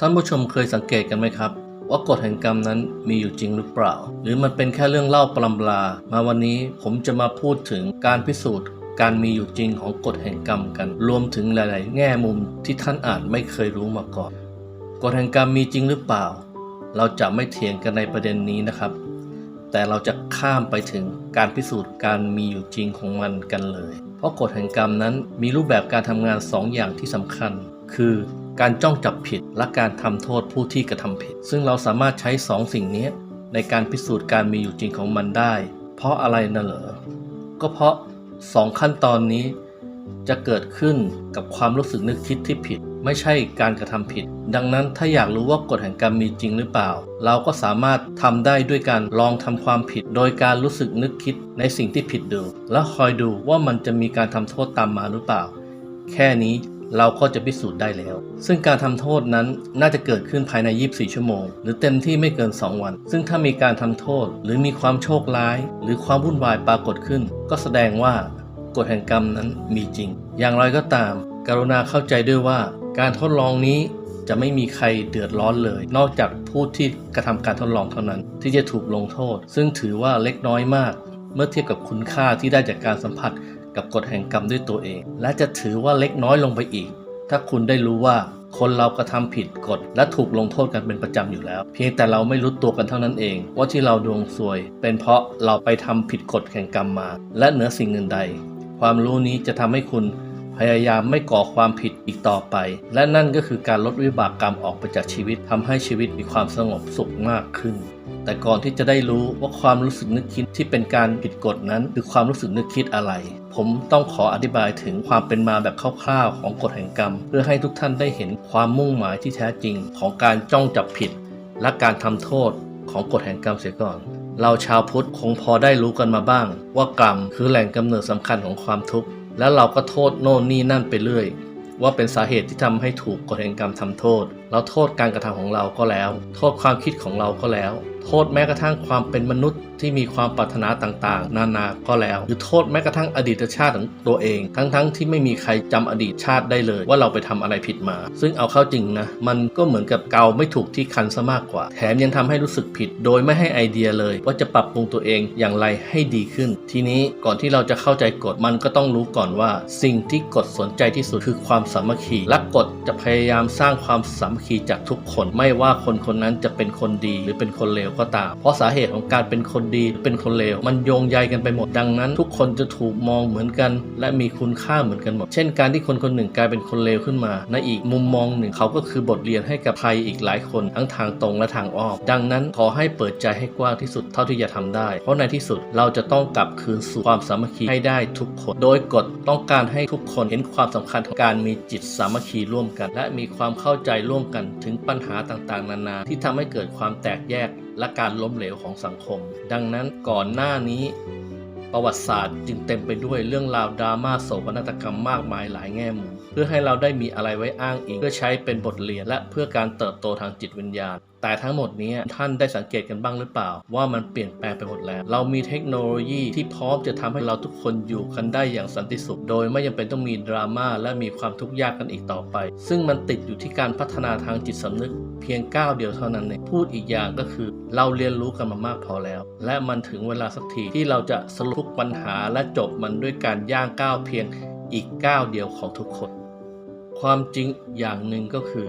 ท่านผู้ชมเคยสังเกตกันไหมครับ ว่ากฎแห่งกรรมนั้นมีอยู่จริงหรือเปล่า หรือมันเป็นแค่เรื่องเล่าปลำลา มาวันนี้ผมจะมาพูดถึงการพิสูจน์ การมีอยู่จริงของกฎแห่งกรรมกัน รวมถึงหลาย ๆ แง่มุมที่ท่านอาจไม่เคยรู้มาก่อน กฎแห่งกรรมมีจริงหรือเปล่า เราจะไม่เถียงกันในประเด็นนี้นะครับ แต่เราจะข้ามไปถึงการพิสูจน์การมีอยู่จริงของมันกันเลย เพราะกฎแห่งกรรมนั้นมีรูปแบบการทำงานสองอย่างที่สำคัญ คือ การจ้องจับผิดและการทำโทษผู้ที่กระทำผิด ซึ่งเราสามารถใช้สองสิ่งนี้ในการพิสูจน์การมีอยู่จริงของมันได้ เพราะอะไรน่ะเหรอ ก็เพราะสองขั้นตอนนี้จะเกิดขึ้นกับความรู้สึกนึกคิดที่ผิด ไม่ใช่การกระทำผิด ดังนั้นถ้าอยากรู้ว่ากฎแห่งกรรมมีจริงหรือเปล่า เราก็สามารถทำได้ด้วยการลองทำความผิด โดยการรู้สึกนึกคิดในสิ่งที่ผิดดู แล้วคอยดูว่ามันจะมีการทำโทษตามมาหรือเปล่า แค่นี้ เราก็จะพิสูจน์ได้แล้ว ซึ่งการทำโทษนั้นน่าจะเกิดขึ้นภายใน 24 ชั่วโมง หรือเต็มที่ไม่เกิน 2 วัน ซึ่งถ้ามีการทำโทษ หรือมีความโชคร้าย หรือความวุ่นวายปรากฏขึ้น ก็แสดงว่ากฎแห่งกรรมนั้นมีจริง อย่างไรก็ตาม กรุณาเข้าใจด้วยว่า การทดลองนี้จะไม่มีใครเดือดร้อนเลย นอกจากผู้ที่กระทำการทดลองเท่านั้น ที่จะถูกลงโทษ ซึ่งถือว่าเล็กน้อยมาก เมื่อเทียบกับคุณค่าที่ได้จากการสัมผัส กับกฎแห่งกรรมด้วยตัวเอง และจะถือว่าเล็กน้อยลงไปอีก ถ้าคุณได้รู้ว่าคนเรากระทำผิดกฎและถูกลงโทษกันเป็นประจำอยู่แล้ว เพียงแต่เราไม่รู้ตัวกันเท่านั้นเอง ว่าที่เราดวงซวย เป็นเพราะเราไปทำผิดกฎแห่งกรรมมา และเหนือสิ่งอื่นใด ความรู้นี้จะทำให้คุณพยายามไม่ก่อความผิดอีกต่อไป และนั่นก็คือการลดวิบากกรรมออกไปจากชีวิตทำให้ชีวิตมีความสงบสุขมากขึ้น แต่ก่อนที่จะได้รู้ว่าความรู้สึกนึกคิดที่เป็นการผิดกฎนั้น คือความรู้สึกนึกคิดอะไร ผมต้องขออธิบายถึงความเป็นมาแบบคร่าวๆของกฎแห่งกรรม เพื่อให้ทุกท่านได้เห็นความมุ่งหมายที่แท้จริง ของการจ้องจับผิด และการทำโทษของกฎแห่งกรรมเสียก่อน เราชาวพุทธคงพอได้รู้กันมาบ้าง ว่ากรรมคือแหล่งกำเนิดสำคัญของความทุกข์แล้วเราก็โทษโน่นนี่นั่นไปเรื่อยว่าเป็นสาเหตุที่ทำให้ถูกกฎแห่งกรรมทำโทษเราโทษการกระทำของเราก็แล้ว โทษความคิดของเราก็แล้ว โทษแม้กระทั่งความเป็นมนุษย์ที่มีความปรารถนาต่างๆ นานาก็แล้ว หรือโทษแม้กระทั่งอดีตชาติของตัวเอง ทั้งๆที่ไม่มีใครจำอดีตชาติได้เลย ว่าเราไปทำอะไรผิดมา ซึ่งเอาเข้าจริงนะ มันก็เหมือนกับเกาไม่ถูกที่คันซะมากกว่า แถมยังทำให้รู้สึกผิด โดยไม่ให้ไอเดียเลย ว่าจะปรับปรุงตัวเองอย่างไรให้ดีขึ้น ทีนี้ก่อนที่เราจะเข้าใจกฎมันก็ต้องรู้ก่อนว่า สิ่งที่กฎสนใจที่สุดคือความสามัคคีและกฎจะพยายามสร้างความสามัคคีจากทุกคนไม่ว่าคนคนนั้นจะเป็นคนดีหรือเป็นคนเลวก็ตาม เพราะสาเหตุของการเป็นคนดีเป็นคนเลวมันโยงใยกันไปหมดดังนั้น ทุกคนจะถูกมองเหมือนกัน และมีคุณค่าเหมือนกันหมด เช่นการที่คนคนหนึ่งกลายเป็นคนเลวขึ้นมา ในอีกมุมมองหนึ่งเขาก็คือบทเรียนให้กับใครอีกหลายคนทั้งทางตรงและทางอ้อมดังนั้นขอให้เปิดใจให้กว้างที่สุดเท่าที่จะทำได้ เพราะในที่สุดเราจะต้องกลับคืนสู่ความสามัคคีให้ได้ทุกคน โดยกฎต้องการให้ทุกคนเห็นความสำคัญของการมีจิตสามัคคีร่วมกัน และมีความเข้าใจร่วมกันถึงปัญหาต่างๆ นานาที่ทำให้เกิดความแตกแยกและการล้มเหลวของสังคม ดังนั้นก่อนหน้านี้ ประวัติศาสตร์จึงเต็มไปด้วยเรื่องราวดราม่าโศกนาฏกรรมมากมายหลายแง่มุม พื่อให้เราได้มีอะไรไว้อ้างอิง เพื่อใช้เป็นบทเรียนและเพื่อการเติบโตทางจิตวิญญาณ แต่ทั้งหมดนี้ท่านได้สังเกตกันบ้างหรือเปล่า ว่ามันเปลี่ยนแปลงไปหมดแล้ว เรามีเทคโนโลยีที่พร้อมจะทำให้เราทุกคนอยู่กันได้อย่างสันติสุข โดยไม่จำเป็นต้องมีดราม่าและมีความทุกข์ยากกันอีกต่อไป ซึ่งมันติดอยู่ที่การพัฒนาทางจิตสำนึก เพียงก้าวเดียวเท่านั้นเองพูดอีกอย่างก็คือ เราเรียนรู้กันมามากพอแล้ว และมันถึงเวลาสักทีที่เราจะสรุปปัญหาและจบมันด้วยการย่างก้าวเพียงอีกก้าวเดียวของทุกคน ความจริงอย่างหนึ่งก็คือ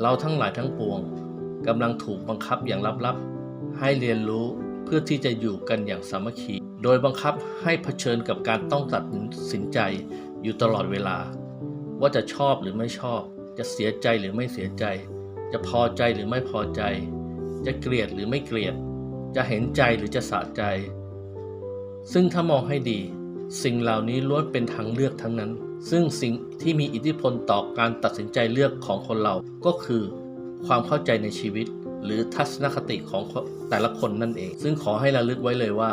เราทั้งหลายทั้งปวงกำลังถูกบังคับอย่างลับๆ ให้เรียนรู้เพื่อที่จะอยู่กันอย่างสามัคคี โดยบังคับให้เผชิญกับการต้องตัดสินใจอยู่ตลอดเวลา ว่าจะชอบหรือไม่ชอบ จะเสียใจหรือไม่เสียใจ จะพอใจหรือไม่พอใจ จะเกลียดหรือไม่เกลียด จะเห็นใจหรือจะสะใจ ซึ่งถ้ามองให้ดี สิ่งเหล่านี้ล้วนเป็นทางเลือกทั้งนั้น ซึ่งสิ่งที่มีอิทธิพลต่อการตัดสินใจเลือกของคนเราก็คือ ความเข้าใจในชีวิต หรือทัศนคติของแต่ละคนนั่นเอง ซึ่งขอให้ระลึกไว้เลยว่า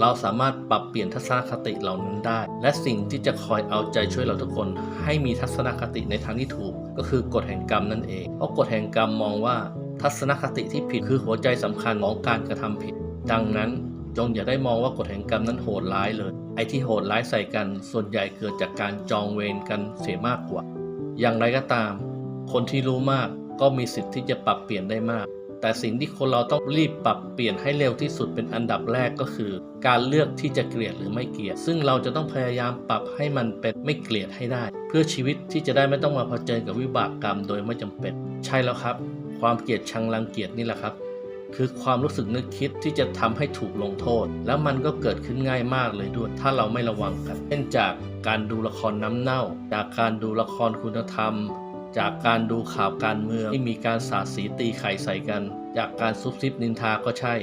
เราสามารถปรับเปลี่ยนทัศนคติเหล่านั้นได้ และสิ่งที่จะคอยเอาใจช่วยเราทุกคน ให้มีทัศนคติในทางที่ถูก ก็คือกฎแห่งกรรมนั่นเอง เพราะกฎแห่งกรรมมองว่า ทัศนคติที่ผิดคือหัวใจสำคัญของการกระทำผิด ดังนั้นจงอย่าได้มองว่ากฎแห่งกรรมนั้นโหดร้ายเลย ไอ้ที่โหดร้ายใส่กันส่วนใหญ่เกิดจากการจองเวรกันเสียมากกว่า อย่างไรก็ตาม คนที่รู้มากก็มีสิทธิ์ที่จะปรับเปลี่ยนได้มาก แต่สิ่งที่คนเราต้องรีบปรับเปลี่ยนให้เร็วที่สุดเป็นอันดับแรกก็คือ การเลือกที่จะเกลียดหรือไม่เกลียด ซึ่งเราจะต้องพยายามปรับให้มันเป็นไม่เกลียดให้ได้ เพื่อชีวิตที่จะได้ไม่ต้องมาเผชิญกับวิบากกรรมโดยไม่จำเป็น ใช่แล้วครับ ความเกลียดชังรังเกียจนี่แหละครับ คือความรู้สึกนึกคิดที่จะทำให้ถูกลงโทษ แล้วมันก็เกิดขึ้นง่ายมากเลยด้วย ถ้าเราไม่ระวังกันเช่นจากการดูละครน้ำเน่า จากการดูละครคุณธรรม จากการดูข่าวการเมืองที่มีการสาดสีตีไข่ใส่กัน จากการซุบซิบนินทาก็ใช่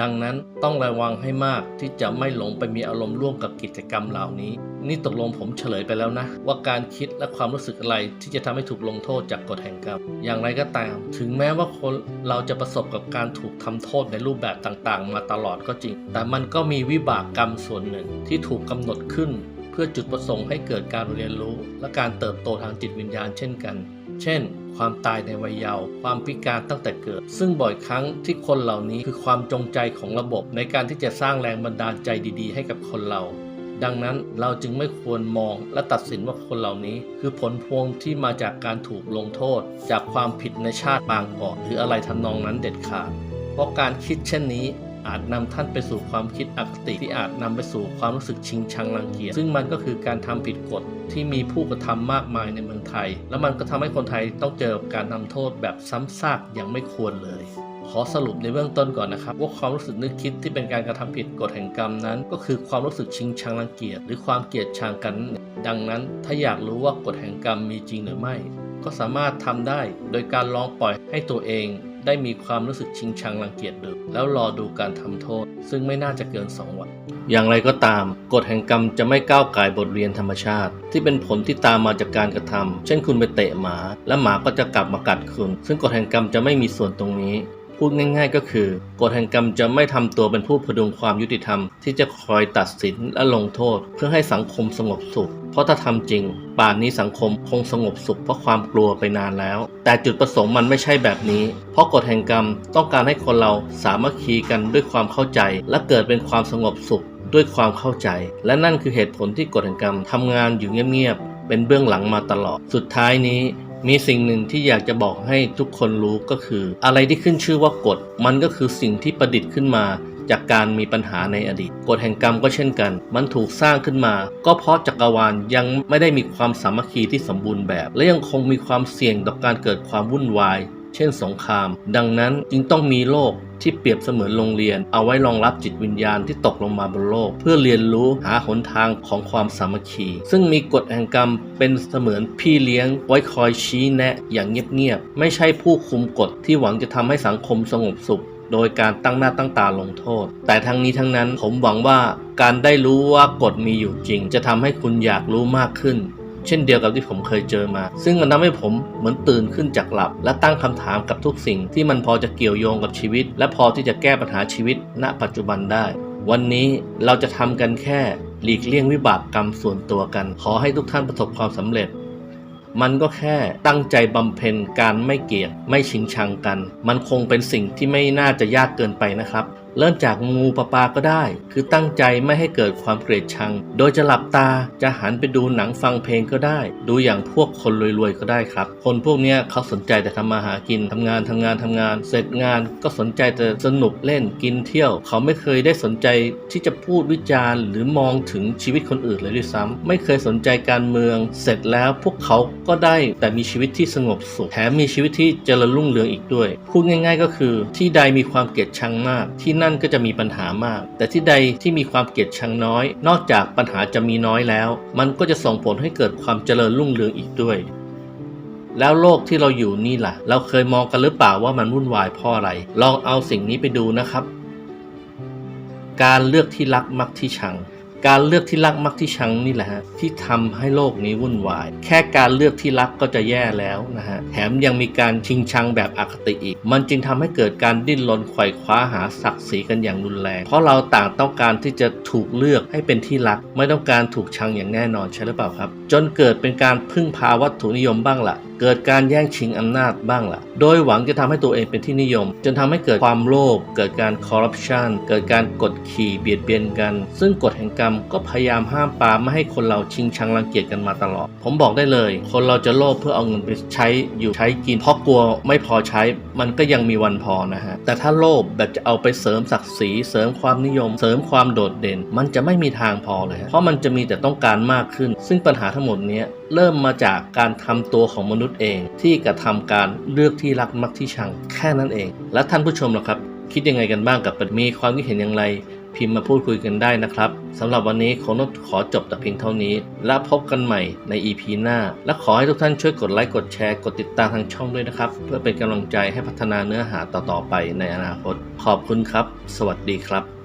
ดังนั้นต้องระวังให้มากที่จะไม่หลงไปมีอารมณ์ร่วมกับกิจกรรมเหล่านี้ นี่ตกลงผมเฉลยไปแล้วนะ ว่าการคิดและความรู้สึกอะไรที่จะทำให้ถูกลงโทษจากกฎแห่งกรรม อย่างไรก็ตาม ถึงแม้ว่าคนเราจะประสบกับการถูกทำโทษในรูปแบบต่างๆ มาตลอดก็จริง แต่มันก็มีวิบากกรรมส่วนหนึ่งที่ถูกกำหนดขึ้น เพื่อจุดประสงค์ให้เกิดการเรียนรู้ และการเติบโตทางจิตวิญญาณเช่นกัน เช่น ความตายในวัยเยาว์ความพิการตั้งแต่เกิด ซึ่งบ่อยครั้งที่คนเหล่านี้คือความจงใจของระบบ ในการที่จะสร้างแรงบันดาลใจดีๆ ให้กับคนเรา ดังนั้นเราจึงไม่ควรมองและตัดสินว่าคนเหล่านี้ คือผลพวงที่มาจากการถูกลงโทษ จากความผิดในชาติปางก่อนหรืออะไรทำนองนั้นเด็ดขาด เพราะการคิดเช่นนี้ อาจนำท่านไปสู่ความคิดอคติที่อาจนำไปสู่ความรู้สึกชิงชังรังเกียจซึ่งมันก็คือการทำผิดกฎที่มีผู้กระทำมากมายในเมืองไทย แล้วมันก็ทำให้คนไทยต้องเจอกับการทำโทษแบบซ้ำซากอย่างไม่ควรเลย ขอสรุปในเบื้องต้นก่อนนะครับ ว่าความรู้สึกนึกคิดที่เป็นการกระทำผิดกฎแห่งกรรมนั้น ก็คือความรู้สึกชิงชังรังเกียจหรือความเกลียดชังกัน ดังนั้นถ้าอยากรู้ว่ากฎแห่งกรรมมีจริงหรือไม่ ก็สามารถทำได้ โดยการลองปล่อยให้ตัวเอง ได้มีความรู้สึกชิงชังรังเกียจดูแล้วรอดูการทำโทษ ซึ่งไม่น่าจะเกิน 2 วัน อย่างไรก็ตาม กฎแห่งกรรมจะไม่ก้าวไก่บทเรียนธรรมชาติ ที่เป็นผลที่ตามมาจากการกระทำเช่นคุณไปเตะหมา และหมาก็จะกลับมากัดคุณ ซึ่งกฎแห่งกรรมจะไม่มีส่วนตรงนี้ พูดง่าย ๆ ก็คือกฎแห่งกรรมจะไม่ทำตัวเป็นผู้พดุงความยุติธรรม ที่จะคอยตัดสินและลงโทษ เพื่อให้สังคมสงบสุข เพราะถ้าทำจริง ป่านนี้สังคมคงสงบสุขเพราะความกลัวไปนานแล้ว แต่จุดประสงค์มันไม่ใช่แบบนี้ เพราะกฎแห่งกรรมต้องการให้คนเราสามัคคีกันด้วยความเข้าใจ และเกิดเป็นความสงบสุขด้วยความเข้าใจ และนั่นคือเหตุผลที่กฎแห่งกรรมทำงานอยู่เงียบๆเป็นเบื้องหลังมาตลอด สุดท้ายนี้ มีสิ่งหนึ่งที่อยากจะบอกให้ทุกคนรู้ก็คือ อะไรที่ขึ้นชื่อว่ากฎ มันก็คือสิ่งที่ประดิษฐ์ขึ้นมาจากการมีปัญหาในอดีตกฎแห่งกรรมก็เช่นกัน มันถูกสร้างขึ้นมา ก็เพราะจักรวาลยังไม่ได้มีความสามัคคีที่สมบูรณ์แบบ และยังคงมีความเสี่ยงต่อการเกิดความวุ่นวาย เช่นสงคราม ดังนั้นจึงต้องมีโลก ที่เปรียบเสมือนโรงเรียน เอาไว้รองรับจิตวิญญาณที่ตกลงมาบนโลก เพื่อเรียนรู้หาหนทางของความสามัคคี ซึ่งมีกฎแห่งกรรมเป็นเสมือนพี่เลี้ยง ไว้คอยชี้แนะอย่างเงียบๆไม่ใช่ผู้คุมกฎที่หวังจะทำให้สังคมสงบสุขโดยการตั้งหน้าตั้งตาลงโทษ แต่ทั้งนี้ทั้งนั้นผมหวังว่าการได้รู้ว่ากฎมีอยู่จริง จะทำให้คุณอยากรู้มากขึ้น เช่นเดียวกับที่ผมเคยเจอมา ซึ่งมันทำให้ผมเหมือนตื่นขึ้นจากหลับ และตั้งคำถามกับทุกสิ่งที่มันพอจะเกี่ยวโยงกับชีวิต และพอที่จะแก้ปัญหาชีวิต ณ ปัจจุบันได้ วันนี้เราจะทำกันแค่หลีกเลี่ยงวิบากกรรมส่วนตัวกัน ขอให้ทุกท่านประสบความสำเร็จมันก็แค่ตั้งใจบำเพ็ญการไม่เกลียดไม่ชิงชังกัน มันคงเป็นสิ่งที่ไม่น่าจะยากเกินไปนะครับ เริ่มจากงูปลาปาก็ได้ คือตั้งใจไม่ให้เกิดความเกลียดชัง โดยจะหลับตาจะหันไปดูหนังฟังเพลงก็ได้ ดูอย่างพวกคนรวยๆก็ได้ครับ คนพวกนี้เขาสนใจแต่ทำมาหากินทำงานทำงานทำงาน เสร็จงานก็สนใจแต่สนุกเล่นกินเที่ยว เขาไม่เคยได้สนใจที่จะพูดวิจารณ์ หรือมองถึงชีวิตคนอื่นเลยด้วยซ้ำไม่เคยสนใจการเมือง เสร็จแล้วพวกเขาก็ได้แต่มีชีวิตที่สงบสุขแถมมีชีวิตที่เจริญรุ่งเรืองอีกด้วยพูดง่าย ๆ ก็คือ ที่ใดมีความเกลียดชังมากที่นั่นก็จะมีปัญหามาก แต่ที่ใดที่มีความเกลียดชังน้อย นอกจากปัญหาจะมีน้อยแล้ว มันก็จะส่งผลให้เกิดความเจริญรุ่งเรืองอีกด้วย แล้วโลกที่เราอยู่นี่ล่ะ เราเคยมองกันหรือเปล่าว่ามันวุ่นวายเพราะอะไร ลองเอาสิ่งนี้ไปดูนะครับ การเลือกที่รักมักที่ชัง การเลือกที่รักมักที่ชังนี่แหละฮะที่ทำให้โลกนี้วุ่นวาย แค่การเลือกที่รักก็จะแย่แล้วนะฮะแถมยังมีการชิงชังแบบอคติอีก มันจึงทำให้เกิดการดิ้นรนไขว่คว้าหาศักดิ์ศรีกันอย่างรุนแรง เพราะเราต่างต้องการที่จะถูกเลือกให้เป็นที่รัก ไม่ต้องการถูกชังอย่างแน่นอนใช่หรือเปล่าครับ จนเกิดเป็นการพึ่งพาวัตถุนิยมบ้างล่ะ เกิดการแย่งชิงอำนาจบ้างล่ะ โดยหวังจะทำให้ตัวเองเป็นที่นิยม จนทำให้เกิดความโลภ เกิดการคอร์รัปชัน เกิดการกดขี่เบียดเบียนกัน ซึ่งกฎแห่งกรรมก็พยายามห้ามปามไม่ให้คนเราชิงชังรังเกียจกันมาตลอด ผมบอกได้เลย คนเราจะโลภเพื่อเอาเงินไปใช้อยู่ใช้กิน เพราะกลัวไม่พอใช้ มันก็ยังมีวันพอนะฮะ แต่ถ้าโลภแบบจะเอาไปเสริมศักดิ์ศรี เสริมความนิยม เสริมความโดดเด่น มันจะไม่มีทางพอเลย เพราะมันจะมีแต่ต้องการมากขึ้น ซึ่งปัญหาทั้งหมดนี้เริ่มมาจากการทำตัวของมนุษย์เองที่กระทำการเลือกที่รักมักที่ชังแค่นั้นเอง และท่านผู้ชมล่ะครับ คิดยังไงกันบ้างกับมีความคิดเห็นอย่างไร พิมพ์มาพูดคุยกันได้นะครับสำหรับวันนี้คงต้อขอจบแต่เพียงเท่านี้ และพบกันใหม่ใน EP หน้า และขอให้ทุกท่านช่วยกดไลค์กดแชร์กดติดตามทางช่องด้วยนะครับ เพื่อเป็นกำลังใจให้พัฒนาเนื้อหาต่อๆไปในอนาคต ขอบคุณครับ สวัสดีครับ